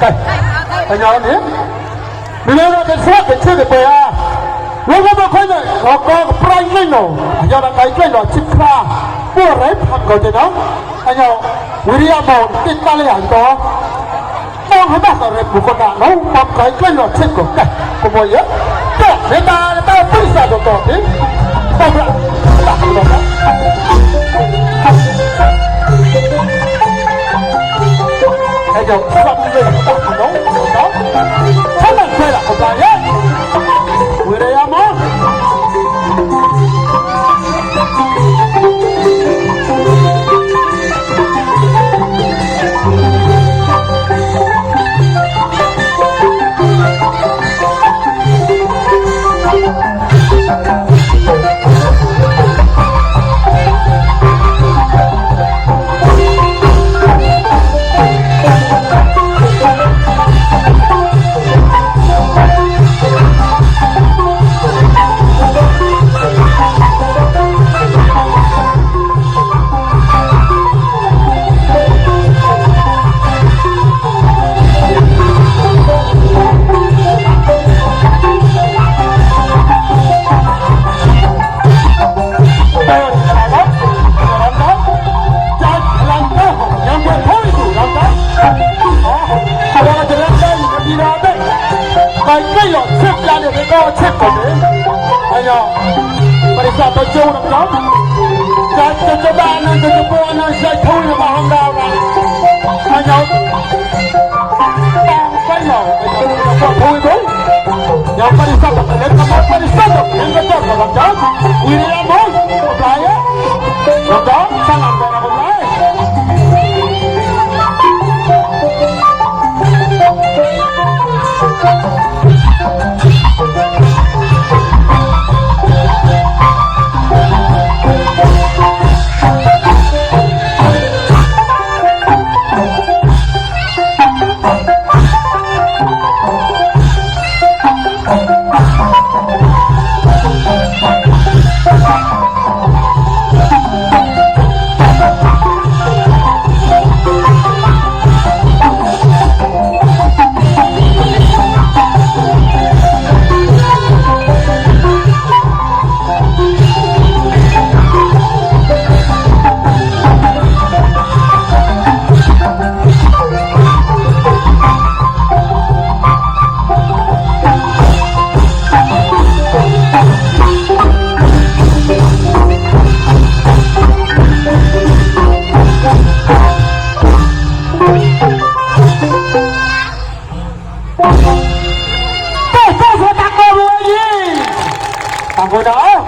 ကဲအညာနေဒီလိုတော့ဆက်တဲ့ချက်တွေပါလောကမခွင့်နဲ့ဟောကောပရိုင်းနေနော်အညာကတိုင်းကျတော့ချစ်ခါပို့ရိုက်ဖန်ကိုတဲ့နော်အညာဝိရိယမောင်တင်တလေးဟန်တော့မောင်ဟမဆရပုကတာနော်ပပကိုင်ကျတော့ချစ်ကိုကဲကိုမရတော့မေတ္တာတော့ပြစ္ဆာတော့တော့ဟင်ဟုတ်လားတာတော့အဲ့ကြောင့် Oh, Baiklah yo, cek lah dia kau cek kau ni. Ayo, pada siapa jauh nak jauh? Jangan coba nak coba nak saya tahu yang mahal dah. Ayo, baiklah, kita tahu itu. Yang pada siapa? Yang pada pada siapa? Yang pada siapa? Yang pada siapa? Ini yang bos, saya. Yang pada salam dengan Allah. Thank you. Tôi sẽ tặng cô vui gì Tặng cô đó